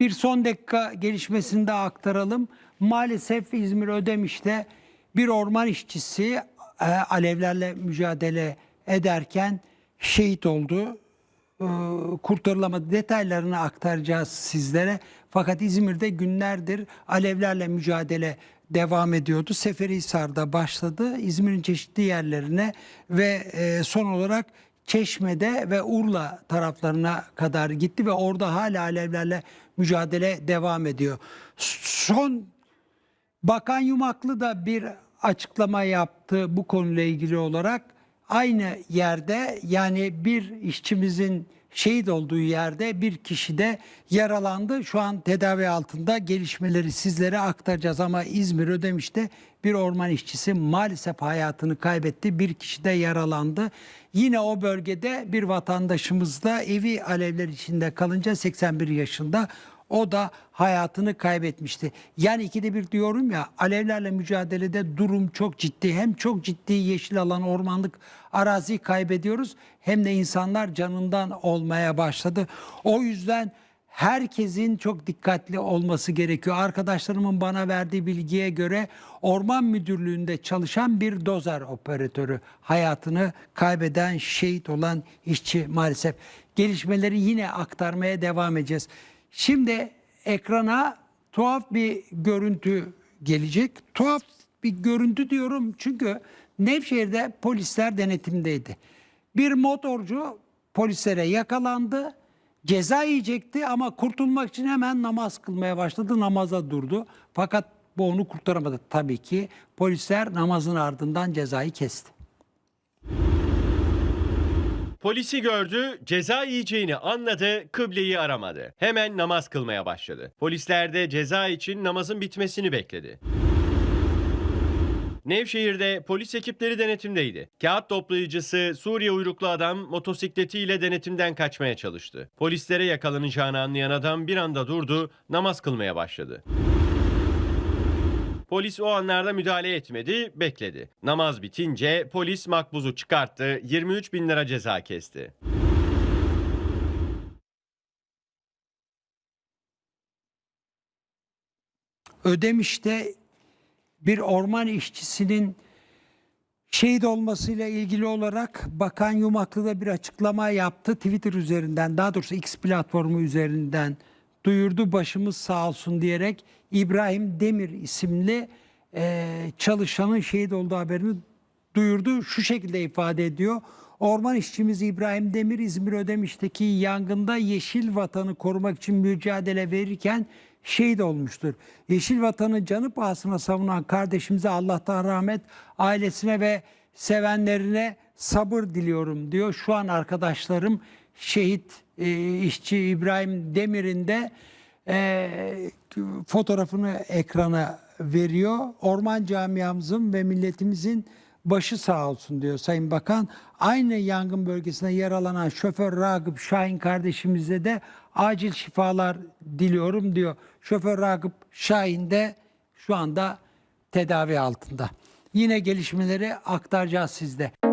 Bir son dakika gelişmesini de aktaralım. Maalesef İzmir Ödemiş'te bir orman işçisi e, alevlerle mücadele ederken şehit oldu. E, kurtarılamadı. Detaylarını aktaracağız sizlere. Fakat İzmir'de günlerdir alevlerle mücadele devam ediyordu. Seferihisar'da başladı. İzmir'in çeşitli yerlerine ve e, son olarak Çeşme'de ve Urla taraflarına kadar gitti ve orada hala alevlerle mücadele devam ediyor. Son Bakan Yumaklı da bir açıklama yaptı bu konuyla ilgili olarak. Aynı yerde yani bir işçimizin şehit olduğu yerde bir kişi de yaralandı. Şu an tedavi altında gelişmeleri sizlere aktaracağız ama İzmir Ödemiş'te bir orman işçisi maalesef hayatını kaybetti. Bir kişi de yaralandı. Yine o bölgede bir vatandaşımız da evi alevler içinde kalınca 81 yaşında o da hayatını kaybetmişti. Yani ikide bir diyorum ya alevlerle mücadelede durum çok ciddi. Hem çok ciddi yeşil alan ormanlık arazi kaybediyoruz hem de insanlar canından olmaya başladı. O yüzden herkesin çok dikkatli olması gerekiyor. Arkadaşlarımın bana verdiği bilgiye göre Orman Müdürlüğü'nde çalışan bir dozer operatörü hayatını kaybeden şehit olan işçi maalesef. Gelişmeleri yine aktarmaya devam edeceğiz. Şimdi ekrana tuhaf bir görüntü gelecek. Tuhaf bir görüntü diyorum çünkü Nevşehir'de polisler denetimdeydi. Bir motorcu polislere yakalandı. Ceza yiyecekti ama kurtulmak için hemen namaz kılmaya başladı. Namaza durdu. Fakat bu onu kurtaramadı tabii ki. Polisler namazın ardından cezayı kesti. Polisi gördü, ceza yiyeceğini anladı, kıbleyi aramadı. Hemen namaz kılmaya başladı. Polisler de ceza için namazın bitmesini bekledi. Nevşehir'de polis ekipleri denetimdeydi. Kağıt toplayıcısı Suriye uyruklu adam motosikletiyle denetimden kaçmaya çalıştı. Polislere yakalanacağını anlayan adam bir anda durdu, namaz kılmaya başladı. Polis o anlarda müdahale etmedi, bekledi. Namaz bitince polis makbuzu çıkarttı, 23 bin lira ceza kesti. Ödemiş'te bir orman işçisinin şehit olmasıyla ilgili olarak Bakan Yumaklı da bir açıklama yaptı. Twitter üzerinden daha doğrusu X platformu üzerinden duyurdu başımız sağ olsun diyerek İbrahim Demir isimli e, çalışanın şehit olduğu haberini duyurdu. Şu şekilde ifade ediyor. Orman işçimiz İbrahim Demir İzmir Ödemiş'teki yangında yeşil vatanı korumak için mücadele verirken şehit olmuştur. Yeşil vatanı canı pahasına savunan kardeşimize Allah'tan rahmet, ailesine ve sevenlerine sabır diliyorum diyor. Şu an arkadaşlarım şehit e, işçi İbrahim Demir'in de e, fotoğrafını ekrana veriyor. Orman camiamızın ve milletimizin başı sağ olsun diyor Sayın Bakan. Aynı yangın bölgesinde yaralanan şoför Ragıp Şahin kardeşimize de acil şifalar diliyorum diyor. Şoför Ragıp Şahin de şu anda tedavi altında. Yine gelişmeleri aktaracağız sizde.